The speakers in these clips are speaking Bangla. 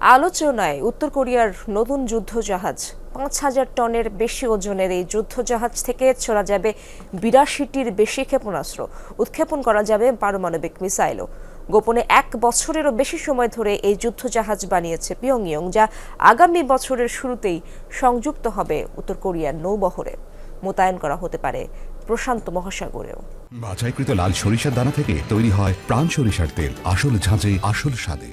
আলোচনায় উত্তর কোরিয়ার নতুন যুদ্ধজাহাজ, পাঁচ হাজার টনের বেশি ওজনের এই যুদ্ধজাহাজ থেকে ছোড়া যাবে বিরাশিটির বেশি ক্ষেপণাস্ত্র। উৎক্ষেপণ করা যাবে পারমাণবিক মিসাইলও। গোপনে এক বছরেরও বেশি সময় ধরে এই যুদ্ধজাহাজ বানিয়েছে পিয়ংইয়ং, যা আগামী বছরের শুরুতেই সংযুক্ত হবে উত্তর কোরিয়ার নৌবহরে। মোতায়েন করা হতে পারে প্রশান্ত মহাসাগরেও। বাছাইকৃত লাল সরিষার দানা থেকে তৈরি হয় প্রাণ সরিষার তেল। আসল ঝাঁঝে, আসল স্বাদে।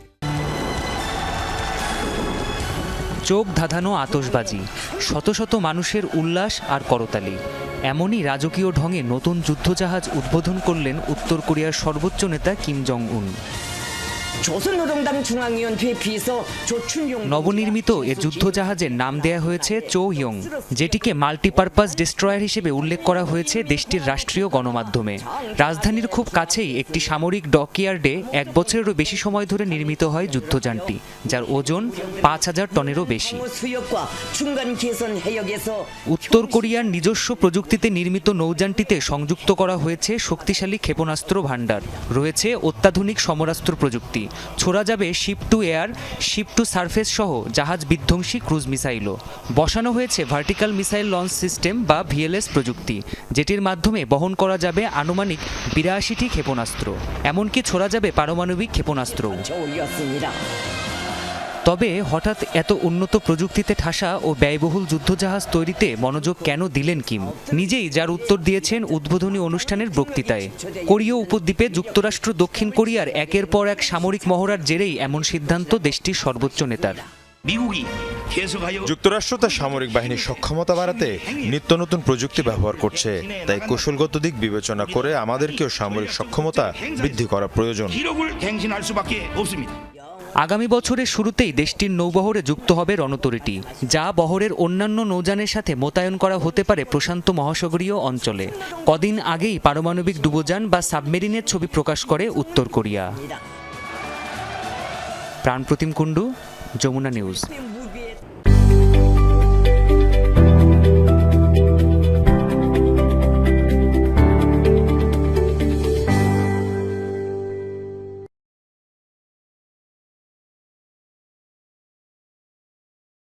চোখ ধাঁধানো আতসবাজি শত শত মানুষের উল্লাস আর করতালি। এমনই রাজকীয় ঢঙে নতুন যুদ্ধজাহাজ উদ্বোধন করলেন উত্তর কোরিয়ার সর্বোচ্চ নেতা কিম জং উন 조선노동당 중앙위원회에 비해서 조춘용 নবনির্মিত এ যুদ্ধজাহাজের নাম দেয়া হয়েছে চৌ ইয়ং যেটিকে মাল্টিপারপাস ডিস্ট্রয়ার হিসেবে উল্লেখ করা হয়েছে দেশটির রাষ্ট্রীয় গণমাধ্যমে রাজধানীর খুব কাছেই একটি সামরিক ডকইয়ার্ডে এক বছরেরও বেশি সময় ধরে নির্মিত হয় যুদ্ধযানটি যার ওজন পাঁচ হাজার টনেরও বেশি 수역과 중간 개선 해역에서 উত্তর কোরিয়ার নিজস্ব প্রযুক্তিতে নির্মিত নৌযানটিতে সংযুক্ত করা হয়েছে শক্তিশালী ক্ষেপণাস্ত্র ভাণ্ডার রয়েছে অত্যাধুনিক সমরাস্ত্র প্রযুক্তি ছোড়া যাবে ship to air, ship to surface সহ জাহাজ বিধ্বংসী ক্রুজ মিসাইলও। বসানো হয়েছে ভার্টিক্যাল মিসাইল লঞ্চ সিস্টেম বা ভিএলএস প্রযুক্তি, যেটির মাধ্যমে বহন করা যাবে আনুমানিক বিরাশিটি ক্ষেপণাস্ত্র। এমনকি ছোড়া যাবে পারমাণবিক ক্ষেপণাস্ত্রও। তবে হঠাৎ এত উন্নত প্রযুক্তিতে ঠাসা ও ব্যয়বহুল যুদ্ধজাহাজ তৈরিতে মনোযোগ কেন দিলেন কিম? নিজেই যার উত্তর দিয়েছেন উদ্বোধনী অনুষ্ঠানের বক্তৃতায়। কোরীয় উপদ্বীপে যুক্তরাষ্ট্র দক্ষিণ কোরিয়ার একের পর এক সামরিক মহড়ার জেরেই এমন সিদ্ধান্ত দেশটির সর্বোচ্চ নেতার। যুক্তরাষ্ট্র তার সামরিক বাহিনীর সক্ষমতা বাড়াতে নিত্য নতুন প্রযুক্তি ব্যবহার করছে। তাই কৌশলগত দিক বিবেচনা করে আমাদেরকেও সামরিক সক্ষমতা বৃদ্ধি করা প্রয়োজন। আগামী বছরের শুরুতেই দেশটির নৌবহরে যুক্ত হবে রণতরীটি, যা বহরের অন্যান্য নৌযানের সাথে মোতায়েন করা হতে পারে প্রশান্ত মহাসাগরীয় অঞ্চলে। কদিন আগেই পারমাণবিক ডুবোযান বা সাবমেরিনের ছবি প্রকাশ করে উত্তর কোরিয়া। প্রাণপ্রতিম কুণ্ডু, যমুনা নিউজ।